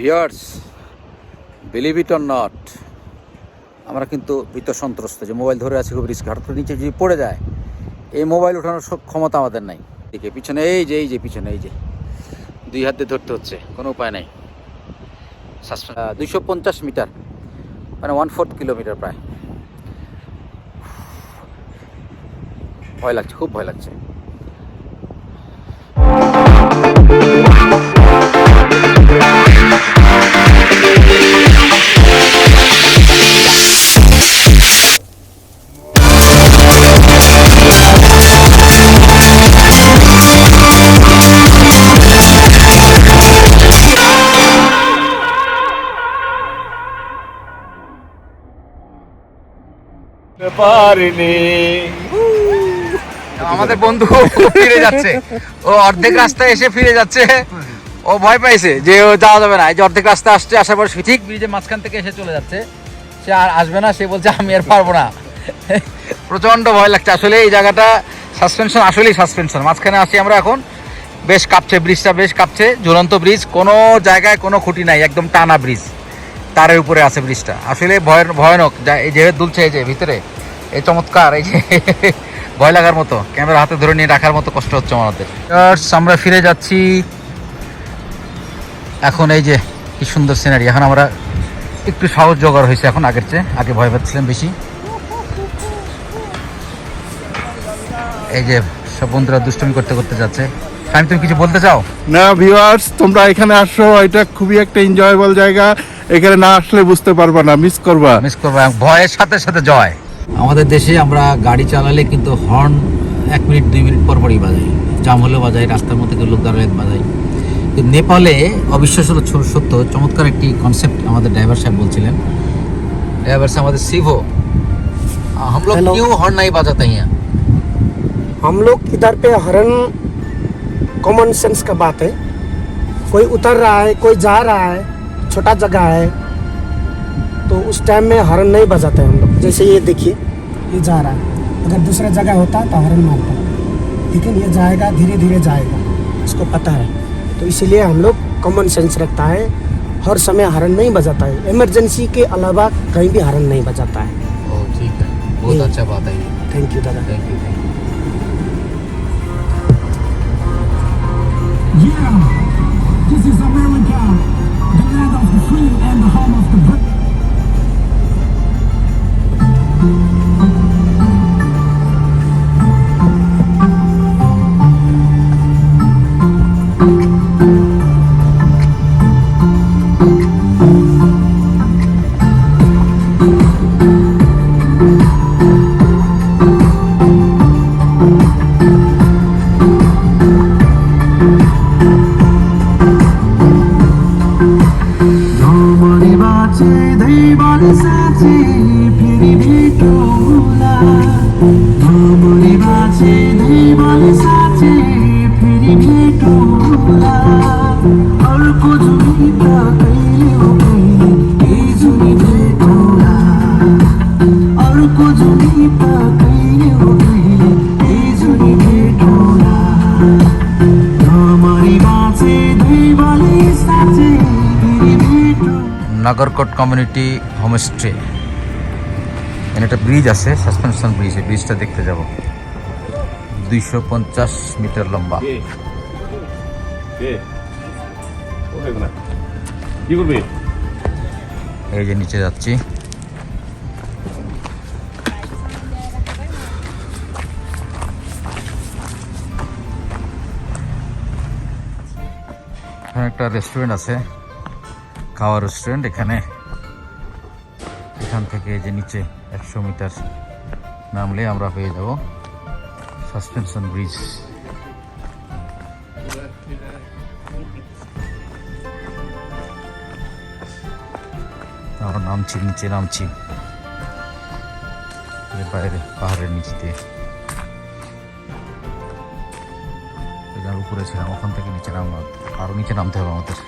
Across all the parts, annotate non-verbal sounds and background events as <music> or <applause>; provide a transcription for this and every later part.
Viewers believe it or not আমরা কিন্তু ভীত সন্ত্রস্ত যে মোবাইল ধরে আছে খুব রিস্ক হঠাৎ করে নিচে যদি পড়ে যায়, এই মোবাইল ওঠানোর ক্ষমতা আমাদের নাই। দিকে পিছনে, এই যে এই যে, পিছনে, এই যে, দুই হাতে ধরতে হচ্ছে, কোনো উপায় নাই। দুইশো পঞ্চাশ মিটার মানে ওয়ান ফোর্থ কিলোমিটার প্রায়। ভয় লাগছে, খুব ভয় লাগছে। পারিনি। আমাদের বন্ধু ফিরে যাচ্ছে। ও অর্ধেক রাস্তায় এসে ফিরে যাচ্ছে। ও ভয় পাইছে যে ও যাওয়া যাবে না। এই যে অর্ধেক রাস্তা আসছে, আসার পর ঠিক ব্রিজের মাঝখান থেকে এসে চলে যাচ্ছে। সে আর আসবে না, সে বলছে, আমি আর পারব না। প্রচণ্ড ভয় লাগছে। আসলে এই জায়গাটা সাসপেনশন আসলেই সাসপেনশন মাঝখানে আসি আমরা এখন। বেশ কাঁপছে, ব্রিজটা বেশ কাঁপছে। ঝুলন্ত ব্রিজ, কোনো জায়গায় কোনো খুঁটি নাই, একদম টানা ব্রিজ। তারের উপরে আছে ব্রিজটা। আসলে ভয়, ভয়ানক। এই যে দুলছে, এই যে ভিতরে। এই চমৎকার এই যে ভয় লাগার মতো ক্যামেরা হাতে ধরে নিয়ে রাখার মতো কষ্ট হচ্ছে আমাদের। আমরা ফিরে যাচ্ছি। এখন এই যে কি সুন্দর সিনারি এখন আমরা একটু সাহস জোগাড় হয়েছে এখন আগের চেয়ে আগে ভয় পাচ্ছিলাম বেশি। এই যে সব বন্ধুরা দুষ্টুমি করতে করতে যাচ্ছে। আমি তুমি কিছু বলতে চাও? না ভিউয়ার্স তোমরা এখানে আসো এটা খুবই একটা এনজয়েবল জায়গা। এখানে না আসলে বুঝতে পারবা না মিস করবা। মিস করব ভয়ের সাথে সাথে জয়। আমাদের দেশে আমরা গাড়ি চালালে কিন্তু হর্ন এক মিনিট দুই মিনিট পর পরই বাজাই জাম হলে বাজাই রাস্তার মধ্যে কেউ লোক দাঁড়ালে বাজাই কিন্তু নেপালে অবিশ্বাস হলো ছো- সত্য চমৎকার একটি কনসেপ্ট আমাদের ড্রাইভার সাহেব বলছিলেন ড্রাইভার সাহেব আমাদের সিভো हम लोग Hello. क्यों हॉर्न नहीं बजाते हैं यहाँ? हम लोग इधर पे हरन कॉमन सेंस का बात है कोई उतर रहा है कोई जा रहा है छोटा जगह है तो उस टाइम में हरन नहीं बजाते हम लोग। जैसे ये देखिए ये जा रहा है। अगर दूसरा जगह होता तो हरन मारता। लेकिन ये जाएगा धीरे धीरे जाएगा। इसको पता है। तो इसीलिए हम लोग कॉमन सेंस रखता है। हर समय हरन नहीं बजाता है। इमरजेंसी के अलावा कहीं भी हरन नहीं बजाता है। ओ ठीक है। बहुत अच्छा बात है थैंक यू दादा। Thank you thank you Yeah, this is America, সাজে ফিরিবে টোলা ভ্রমণে বাজে দেবল সাজে ফিরিবে টোলা অল্প জমিটা পেলেও পেলে এই জমিতে টোলা অল্প জমিটা পেলেও পেলে এই জমিতে টোলা ভ্রমণে বাজে কমিউনিটি হোমস্টে এখানে একটা ব্রিজ আছে সাসপেনশন ব্রিজ এই ব্রিজটা দেখতে যাব। দুইশো পঞ্চাশ মিটার লম্বা। এই যে নিচে যাচ্ছি। এখানে একটা রেস্টুরেন্ট আছে। খাওয়ার রেস্টুরেন্ট এখানে। এখান থেকে যে নিচে একশো মিটার নামলে আমরা পেয়ে যাব সাসপেনশন ব্রিজ। আমরা নামছি, নিচে নামছি। বাইরে, পাহাড়ের নিচ দিয়ে উপরে ছিলাম, ওখান থেকে নিচে নামলাম। আরও নিচে নামতে হবে আমাদের।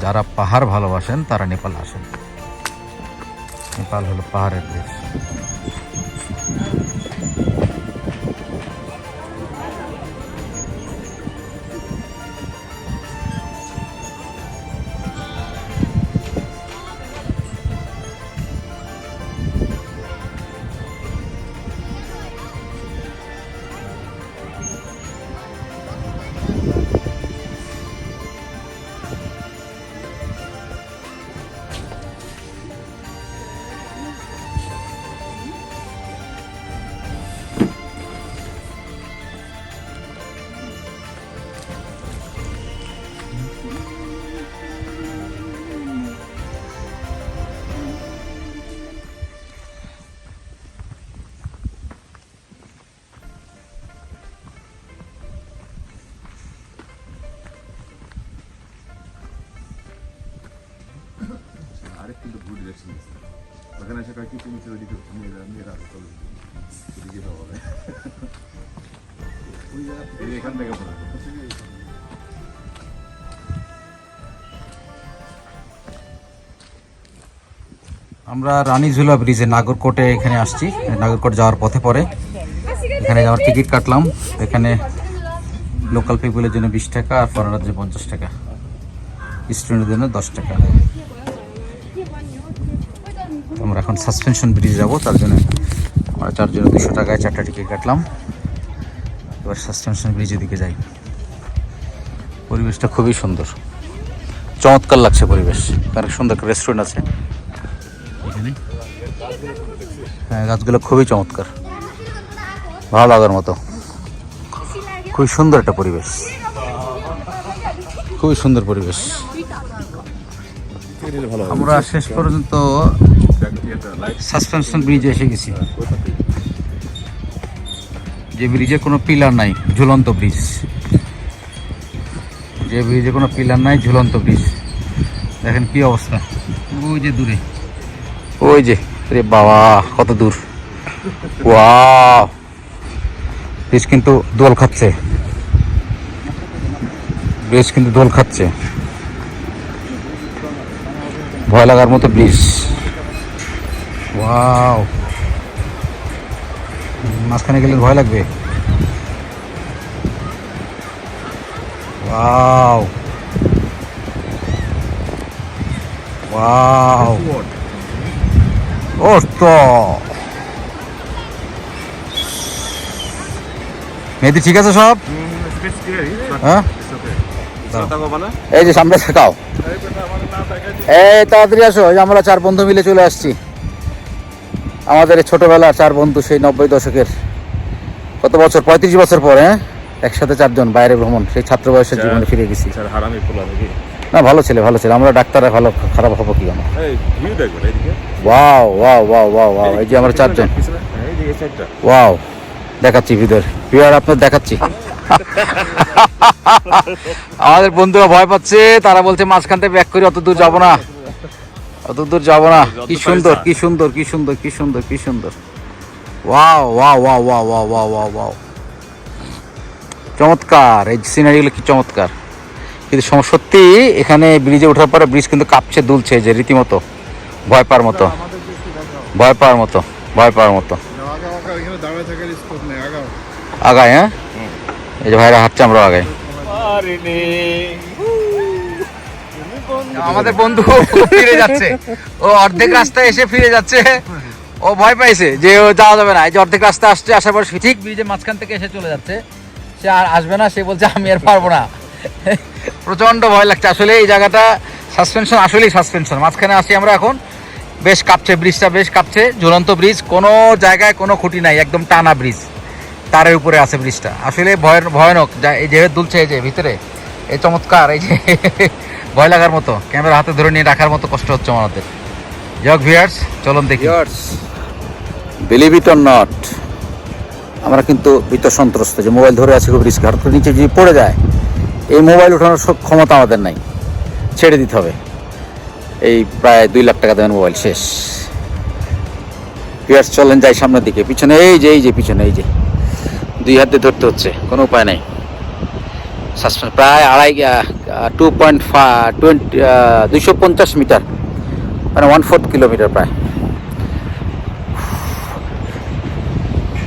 যারা পাহাড় ভালোবাসেন তারা নেপাল আসেন। নেপাল হলো পাহাড়ের দেশ। ওইদিকে মেয়েরা মেয়েরা আসতে ওইদিকে যাওয়া হবে এই যে এখান আমরা রানীঝুলা ব্রিজে নাগরকোটে এখানে আসছি। নাগরকোট যাওয়ার পথে পরে এখানে যাওয়ার টিকিট কাটলাম। এখানে লোকাল পিপুলের জন্য বিশ টাকা আর ফরেনার জন্য পঞ্চাশ টাকা। স্টুডেন্টের জন্য দশ টাকা। আমরা এখন সাসপেনশন ব্রিজ যাব তার জন্য আমরা চারজনে দুশো টাকায় চারটা টিকিট কাটলাম। এবার সাসপেনশন ব্রিজের দিকে যাই। পরিবেশটা খুবই সুন্দর। চমৎকার লাগছে পরিবেশ। অনেক সুন্দর একটা রেস্টুরেন্ট আছে। এখানে? হ্যাঁ গাছগুলো খুবই চমৎকার। ভালো লাগার মতো। খুবই সুন্দর একটা পরিবেশ। খুবই সুন্দর পরিবেশ। আমরা শেষ পর্যন্ত সাসপেনশন ব্রিজে এসে গেছি। যে ব্রিজে কোনো পিলার নাই ঝুলন্ত ব্রিজ যে ব্রিজে কোনো পিলার নাই ঝুলন্ত ব্রিজ দেখেন কি অবস্থা। ওই যে দূরে। ওই যে রে বাবা কত দূর। ওয়াও। ব্রিজ কিন্তু দোল খাচ্ছে। ব্রিজ কিন্তু দোল খাচ্ছে। ভয় লাগার মতো ব্রিজ ওয়াও মাঝখানে গেলে ভয় লাগবে। ওয়াও ওয়াও ওস্তো মেয়েদি ঠিক আছে সব? হ্যাঁ? এই যে সামনে শেখাও এই তাড়াতাড়ি আসো আমরা চার বন্ধু মিলে চলে আসছি। আমাদের এই ছোটবেলার চার বন্ধু সেই নব্বই দশকের কত বছর? পঁয়ত্রিশ বছর পরে হ্যাঁ? একসাথে চারজন বাইরে ভ্রমণ সেই ছাত্র বয়সের জীবনে ফিরে গেছি। না ভালো ছেলে ভালো ছেলে। আমরা ডাক্তাররা ভালো খারাপ হব কি এইদিকে। Wow wow wow wow wow. এই যে আমরা চারজন। হ্যাঁ, সাইডটা ওয়াও দেখাচ্ছি ভিতর ভিউয়ার আপনার দেখাচ্ছি। <laughs> আমাদের বন্ধুরা ভয় পাচ্ছে তারা বলছে মাঝখান থেকে ব্যাক করে অত দূর যাব না। অত দূর যাব না। কি সুন্দর কি সুন্দর কি সুন্দর কি সুন্দর কি সুন্দর। Wow wow wow wow wow wow wow wow. চমৎকার। এই সিনারিগুলো কি চমৎকার। কিন্তু সত্যি এখানে ব্রিজে ওঠার পরে ব্রিজ কিন্তু কাঁপছে দুলছে যে রীতিমতো। ভয় পাওয়ার মতো। ভয় পাওয়ার মতো ভয় পাওয়ার মতো। আগায় হ্যাঁ? এই যে ভাইরা হাঁটছে আমরা আগায় আমাদের বন্ধু ফিরে যাচ্ছে। ও অর্ধেক রাস্তায় এসে ফিরে যাচ্ছে। ও ভয় পাইছে যে ও যাওয়া যাবে না। এই যে অর্ধেক রাস্তা আসছে, আসার পর ঠিক ব্রিজের মাঝখান থেকে এসে চলে যাচ্ছে। সে আর আসবে না, সে বলছে, আমি আর পারব না। প্রচণ্ড ভয় লাগছে। আসলে এই জায়গাটা সাসপেনশন আসলেই সাসপেনশন মাঝখানে আসি আমরা এখন। বেশ কাঁপছে, ব্রিজটা বেশ কাঁপছে। ঝুলন্ত ব্রিজ, কোনো জায়গায় কোনো খুঁটি নাই, একদম টানা ব্রিজ। তারের উপরে আছে ব্রিজটা। আসলে ভয়, ভয়ানক। যা, এই যে দুলছে এই যে ভিতরে। এই চমৎকার, এই যে ভয় লাগার মতো, ক্যামেরা হাতে ধরে নিয়ে রাখার মতো কষ্ট হচ্ছে আমাদের। জগ ভিয়ার্স চলুন দেখি। বিলিভ ইট অর নট আমরা কিন্তু ভিতর সন্ত্রস্ত যে মোবাইল ধরে আছে খুব রিস্ক হঠাৎ নিচে যদি পড়ে যায়, এই মোবাইল ওঠানোর সব ক্ষমতা আমাদের নাই। ছেড়ে দিতে হবে। এই প্রায় দুই লাখ টাকা দেবেন মোবাইল শেষ। ভিয়ার্স চলেন যাই সামনের দিকে। পিছনে এই যে এই যে, পিছনে এই যে। দুই হাতে ধরতে হচ্ছে, কোনো উপায় নেই। সাসপেন্স প্রায় আড়াই টু পয়েন্ট টোয়েন্টি দুইশো পঞ্চাশ মিটার মানে ওয়ান ফোর্থ কিলোমিটার প্রায়।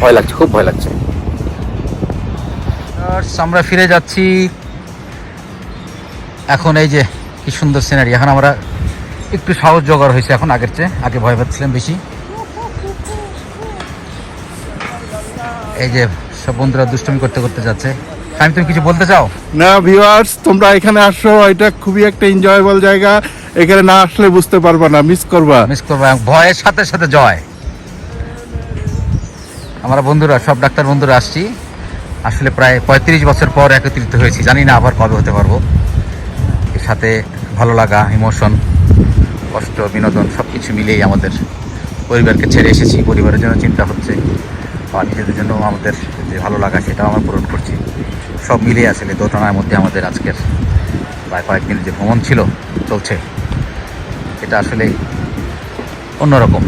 ভয় লাগছে, খুব ভয় লাগছে। আমরা ফিরে যাচ্ছি। এখন এই যে, কি সুন্দর সিনারি এখন আমরা একটু সাহস জোগাড় হয়েছে এখন আগের চেয়ে, আগে ভয় পাচ্ছিলাম বেশি। এই যে, সব বন্ধুরা দুষ্টমি করতে করতে যাচ্ছে। আমি তুমি কিছু বলতে চাও? না ভিউয়ার্স তোমরা এখানে আসো এটা খুবই একটা এনজয়েবল জায়গা। এখানে না আসলে বুঝতে পারবা না মিস করবা। মিস করব ভয়ের সাথে সাথে জয়। আমরা বন্ধুরা সব ডাক্তার বন্ধুরা আসছি। আসলে প্রায় পঁয়ত্রিশ বছর পর একত্রিত হয়েছি জানি না আবার কবে হতে পারব। এর সাথে ভালো লাগা ইমোশন কষ্ট বিনোদন সব কিছু মিলেই আমাদের পরিবারকে ছেড়ে এসেছি। পরিবারের জন্য চিন্তা হচ্ছে আর নিজেদের জন্য আমাদের যে ভালো লাগা সেটাও আমরা পূরণ করছি। সব মিলিয়ে আসলে দোটানার মধ্যে আমাদের আজকের প্রায় কয়েকদিন যে ভ্রমণ ছিল, চলছে। এটা আসলে অন্যরকম।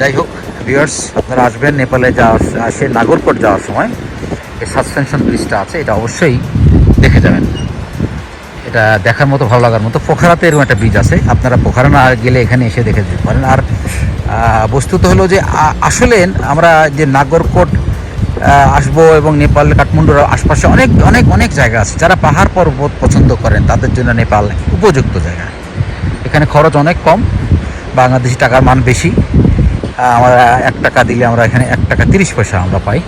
যাই হোক ভিউয়ার্স আপনারা আসবেন নেপালে যাওয়ার আসে নাগরকোট যাওয়ার সময়। এই সাসপেনশন ব্রিজটা আছে, এটা অবশ্যই দেখে যাবেন। এটা দেখার মতো, ভালো লাগার মতো। পোখারাতে এরকম একটা ব্রিজ আছে। আপনারা পোখারা না গেলে এখানে এসে দেখে যেতে পারেন। আর বস্তুত হলো যে আসলে আমরা যে নাগরকোট আসব এবং নেপাল, কাঠমান্ডুর আশপাশে অনেক অনেক অনেক জায়গা আছে। যারা পাহাড় পর্বত পছন্দ করেন, তাদের জন্য নেপাল উপযুক্ত জায়গা। এখানে খরচ অনেক কম, বাংলাদেশি টাকার মান বেশি। আমরা এক টাকা দিলে আমরা এখানে এক টাকা তিরিশ পয়সা আমরা পাই।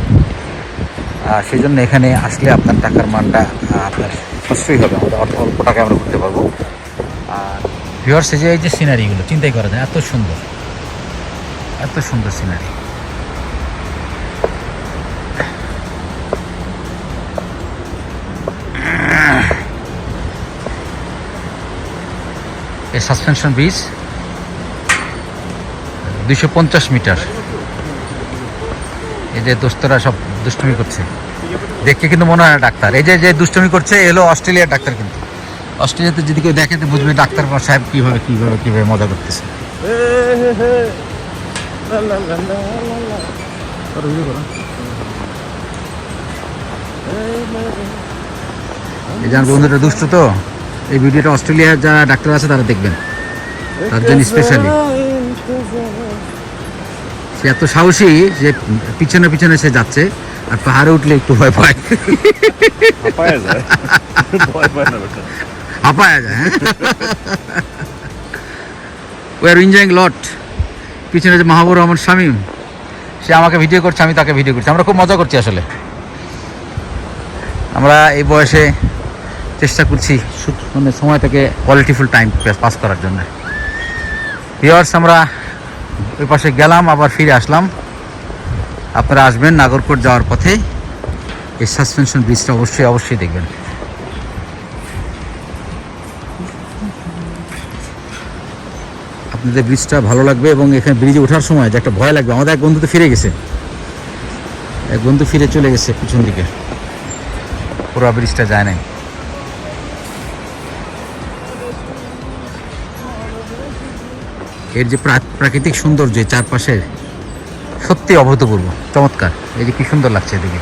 সেই জন্য এখানে আসলে আপনার টাকার মানটা আপনার সাশ্রয়ী হবে। আমাদের অল্প টাকায় আমরা ঘুরতে পারব। আর ভিওর্স যে, এই যে সিনারিগুলো চিন্তাই করা যায় এত সুন্দর। এত সুন্দর সিনারি এই সাসপেনশন ব্রিজ দুইশো পঞ্চাশ মিটার। এই যে দোস্তরা সব দুষ্টুমি করছে। দেখে কিন্তু মনে হয় ডাক্তার। এই যে যে দুষ্টুমি করছে, এলো অস্ট্রেলিয়ার ডাক্তার কিন্তু। অস্ট্রেলিয়াতে যদি কেউ দেখে, তো বুঝবে ডাক্তার সাহেব কীভাবে কীভাবে কীভাবে মজা করতেছে। এই যার বন্ধুটা দুষ্ট তো। এই ভিডিওটা অস্ট্রেলিয়ার যারা ডাক্তার আছে তারা দেখবেন। তার জন্য স্পেশালি সে এত সাহসী যে পিছনে পিছনে সে যাচ্ছে আর পাহাড়ে উঠলে একটু ভয় পায়। যায়। হাঁপায়া উই আর এনজয়িং লট পিছনে যে মাহবুর রহমান শামীম সে আমাকে ভিডিও করছে আমি তাকে ভিডিও করছি। আমরা খুব মজা করছি আসলে। আমরা এই বয়সে চেষ্টা করছি মানে সময়টাকে কোয়ালিটিফুল টাইম পাস করার জন্য। ভিওয়ার্স আমরা ওই পাশে গেলাম, আবার ফিরে আসলাম। আপনারা আসবেন নাগরকোট যাওয়ার পথে। এই সাসপেনশন ব্রিজটা অবশ্যই অবশ্যই দেখবেন। আপনাদের ব্রিজটা ভালো লাগবে এবং এখানে ব্রিজে ওঠার সময় যে একটা ভয় লাগবে। আমাদের এক বন্ধু তো ফিরে গেছে। এক বন্ধু ফিরে চলে গেছে পিছন দিকে। পুরো ব্রিজটা যায় নাই। এর যে প্রাকৃতিক সৌন্দর্য চারপাশের সত্যি অভূতপূর্ব, চমৎকার। এই যে কি সুন্দর লাগছে এদিকে।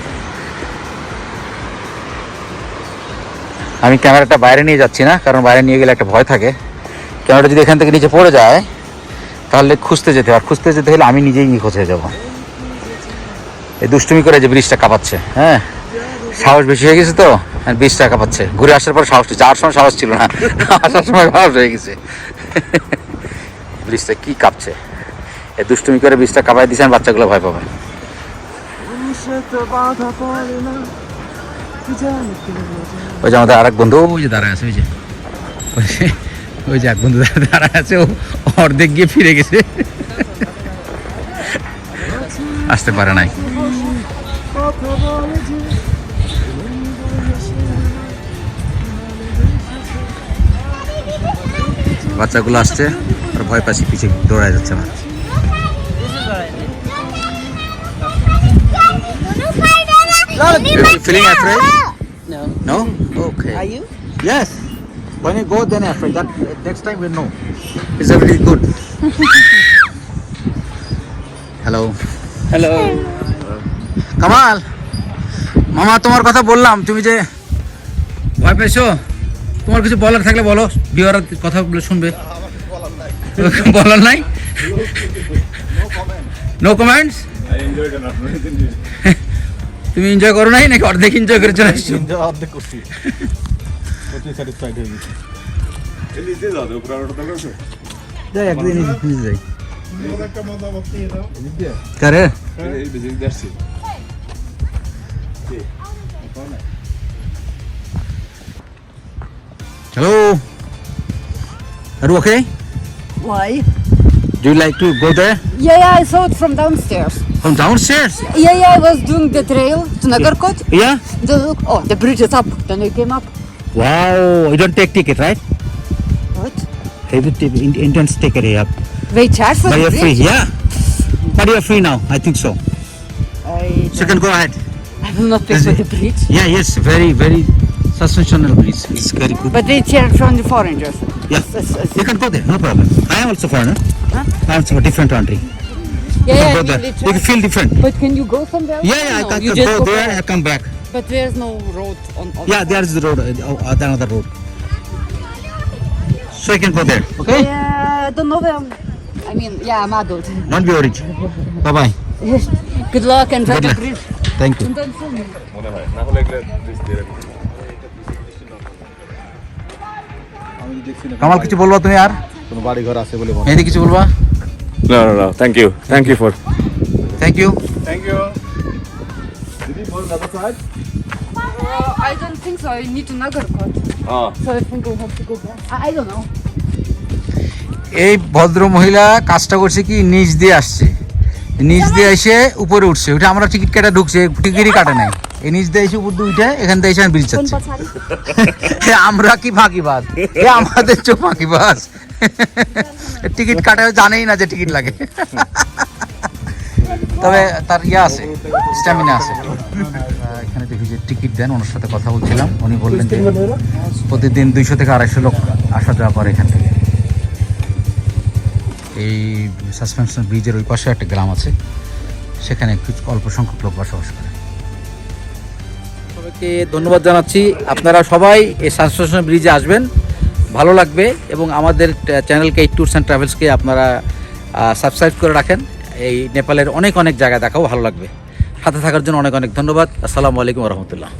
আমি ক্যামেরাটা বাইরে নিয়ে যাচ্ছি না, কারণ বাইরে নিয়ে গেলে একটা ভয় থাকে। ক্যামেরাটা যদি এখান থেকে নিচে পড়ে যায়, তাহলে খুঁজতে যেতে হয় আর খুঁজতে যেতে হলে আমি নিজেই নিখোঁজ হয়ে যাব। এই দুষ্টুমি করে যে ব্রিজটা কাঁপাচ্ছে হ্যাঁ? সাহস বেশি হয়ে গেছে তো? আর ব্রিজটা কাঁপাচ্ছে। ঘুরে আসার পর সাহস যাওয়ার সময় সাহস ছিল না। আসার সময় সাহস হয়ে গেছে। ব্রিজটা কি কাঁপছে? এ দুষ্টুমি করে ব্রিজটা কাঁপাই দিয়েছেন বাচ্চাগুলো ভয় পাবে। ওই যে আমাদের আরেক বন্ধু, ওই যে দাঁড়ায় আছে, ওই যে। ওই যে- এক বন্ধু দাঁড়ায় আছে, ও অর্ধেক গিয়ে ফিরে গেছে। আসতে পারে নাই। বাচ্চাগুলো আসছে। ভয় পাচ্ছি পিছিয়ে দৌড়ায় যাচ্ছে না feeling afraid? No. No? Okay. Are you? Yes. When you go, then afraid. That next time we know. It's very good. Hello. Hello. Kamal মামা তোমার কথা বললাম তুমি যে ভয় পেয়েছ তোমার কিছু বলার থাকলে বলো বিওয়ার কথাগুলো শুনবে <laughs> বলার নাই? নো কমেন্টস <laughs> তুমি এনজয় করো নাই নাকি অর্ধেক এনজয় করে চলে আসছো? অর্ধেক করছি। স্যাটিসফাইড হয়ে গেছি। যাই একদিন নিজে যাই। কারে? Hello. Are you okay? Why? Do you like to go there? Yeah, yeah, I saw it from downstairs. From downstairs? Yeah, yeah, I was doing the trail to Nagarkot. Yeah? The, look, oh, the bridge is up. Then I came up. Wow, you don't take ticket, right? What? Have you Indians take it up? They charge for but the you're free, yeah. But you're free now, I think so. I so you can go ahead. <laughs> I will not pay for the bridge. Yeah, yes, very, very sensational bridge. It's very good. But they charge from the foreigners. Yeah. Yes, yes. You can go there, no problem. I am also foreigner. Huh? I am from a different country. Yeah, You yeah, can go I there. mean, they You can feel different. But can you go somewhere? Yeah, yeah, I can, you just go go there back. and come back. But there's no road on. on Yeah, there is the road, uh, uh, another road. So you can go there, okay? Yeah, I don't know where. I mean, yeah, I'm adult. Don't be worried. Bye bye. <laughs> Good luck and Good the luck. bridge. Thank you. And then film me. Kamal কিছু বলবা তুমি আর কোনো বাড়ি ঘর আছে বলে মেহেদি কিছু বলবা No, no, no. Thank you. Thank you for. Thank you thank you দিদি ফর দাদা side Uh, I don't think so. I need to Nagarkot. Oh. So I think I have to go back. I, I don't know. এই ভদ্র মহিলা কাজটা করছে কি নিচ দিয়ে আসছে নিচ দিয়ে এসে উপরে উঠছে ওটা আমরা টিকিট কাটা ঢুকছে টিকিটই কাটে নাই এই নিচ এসে উপর দিয়ে এখান থেকে এসে ব্রিজ যাচ্ছে আমরা কি ফাঁকিবাজ? এ আমাদের চোখ ফাঁকিবাজ। টিকিট কাটা, জানেই না যে টিকিট লাগে। তবে তার ইয়ে আছে স্ট্যামিনা আছে। এখানে দেখি যে টিকিট দেন, ওনার সাথে কথা বলছিলাম। উনি বললেন যে প্রতিদিন দুইশো থেকে আড়াইশো লোক আসা যাওয়া করে এখান থেকে। এই সাসপেনশন ব্রিজের ওই পাশে একটা গ্রাম আছে, সেখানে কিছু অল্প সংখ্যক লোক বসবাস করে। সবাইকে ধন্যবাদ জানাচ্ছি। আপনারা সবাই এই সাসপেনশন ব্রিজে আসবেন। ভালো লাগবে এবং আমাদের চ্যানেলকে এই ট্যুরস অ্যান্ড ট্রাভেলসকে আপনারা সাবস্ক্রাইব করে রাখেন। এই নেপালের অনেক অনেক জায়গা দেখাও ভালো লাগবে। সাথে থাকার জন্য অনেক অনেক ধন্যবাদ। আসসালামু আলাইকুম রহমতুল্লাহ।